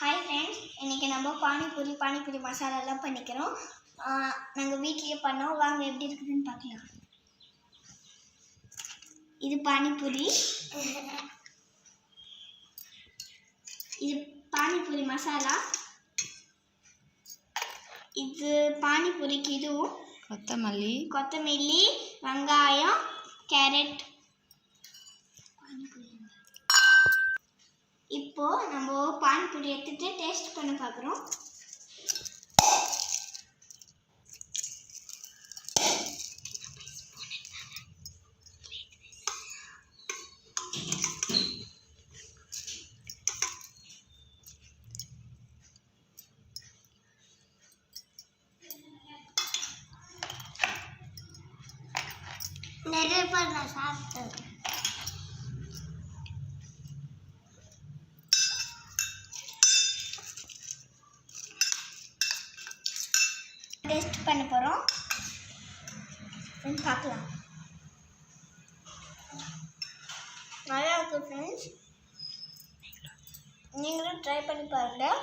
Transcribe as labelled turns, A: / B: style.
A: Hi friends இன்றைக்கி நம்ம பானிபூரி பானிபூரி மசாலாலாம் பண்ணிக்கிறோம். நாங்கள் வீட்லேயே பண்ணோம். வாங்க எப்படி இருக்குதுன்னு பார்க்கலாம். இது பானிபூரி. இது பானிபூரி மசாலா. இது பானிபூரிக்கு இதுவும்
B: கொத்தமல்லி.
A: கொத்தமல்லி வெங்காயம் கேரட் இப்போ நம்ம பானிபூரி எடுத்துட்டு டேஸ்ட் பண்ண பார்க்குறோம் நிறைய பேர் நான் சாப்பிட்டேன் டேஸ்ட் பண்ண போகிறோம் பார்க்கலாம். நல்லா இருக்கு ஃப்ரெண்ட்ஸ் நீங்களும் ட்ரை பண்ணி பாருங்கள்